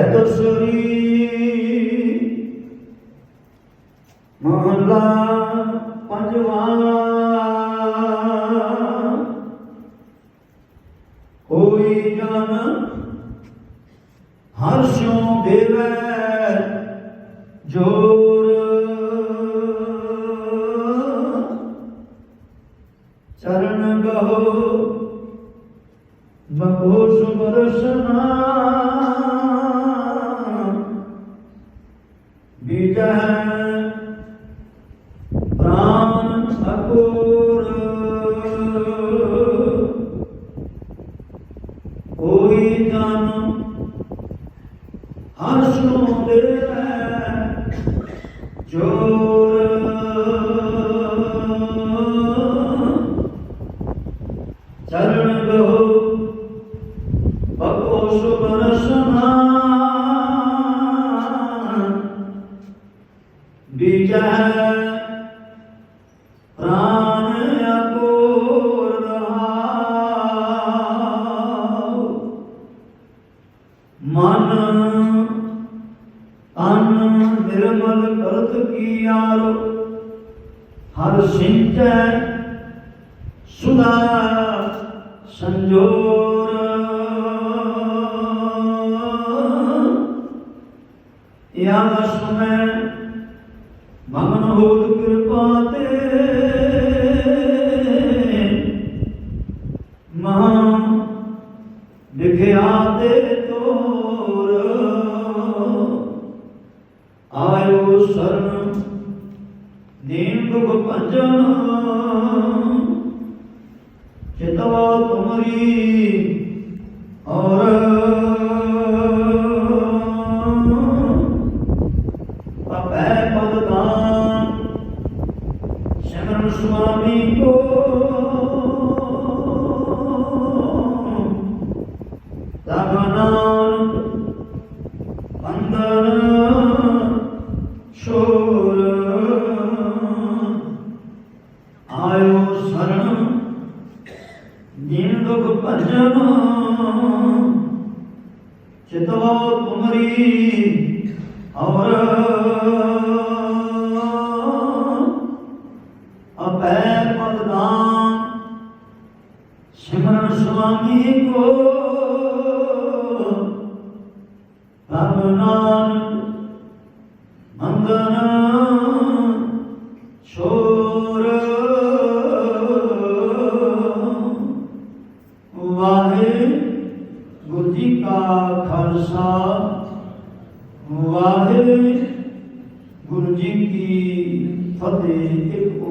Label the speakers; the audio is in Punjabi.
Speaker 1: ਦਸਰੀ ਮਹਲਾ ਪੰਜਵਾ। ਹੋਈ ਜਨ ਹਰਸ਼ੋਂ ਦੇਵੈ ਜੋਰ। ਚਰਨ ਗਹੋ ਬਖੋਸ਼ ਬਰਸਨਾ ਬੀਜੈ ਪ੍ਰਾਨ ਅਕੂਰ ਕੋਈ ਜਨ ਹਰਸ਼ੋਂ ਦੇਵੈ ਜੋਰ। ਚਰਨ ਗੋ ਬਕੋ ਸੁਬਰਸਨਾ ਬੀਜੈ ਪ੍ਰਾਨ ਅਕੂਰ ਰਹਾਉ। ਮਨ ਤਨ ਨਿਰਮਲ ਕਰਤ ਕੀ ਆਰੋ ਹਰ ਸਿੰਚੈ ਸੁਦਾ ਸੰਜੋਰ। ਯਾਦ ਸੁਮੈ ਮਗਨ ਹੋਤ ਕਿਰਪਾ ਤੇ। ਮਹਾ ਲਿਖਿਆ ਤੇ ਤੋਰ। ਆਇਓ ਸਰਨ ਦੀਨ ਦੁਖ ਭੰਜਨ। ਚਿਤਵਾ ਤੁਮਰੀ ਔਰ ਸ਼ਰਨ ਸੁਆਮੀ ਕੋ ਤਗਨਾਨ ਬੰਦਨ ਛੋਰ ਆਇਓ ਸਰਣ ਦੀਨ ਦੁਖ ਭਜਨ ਚਿਤਵਾ ਵਾਹਿਗੁਰੂ ਜੀ ਕਾ ਖਾਲਸਾ ਵਾਹਿਗੁਰੂ ਜੀ ਕੀ ਫਤਿਹ ਇੱਕ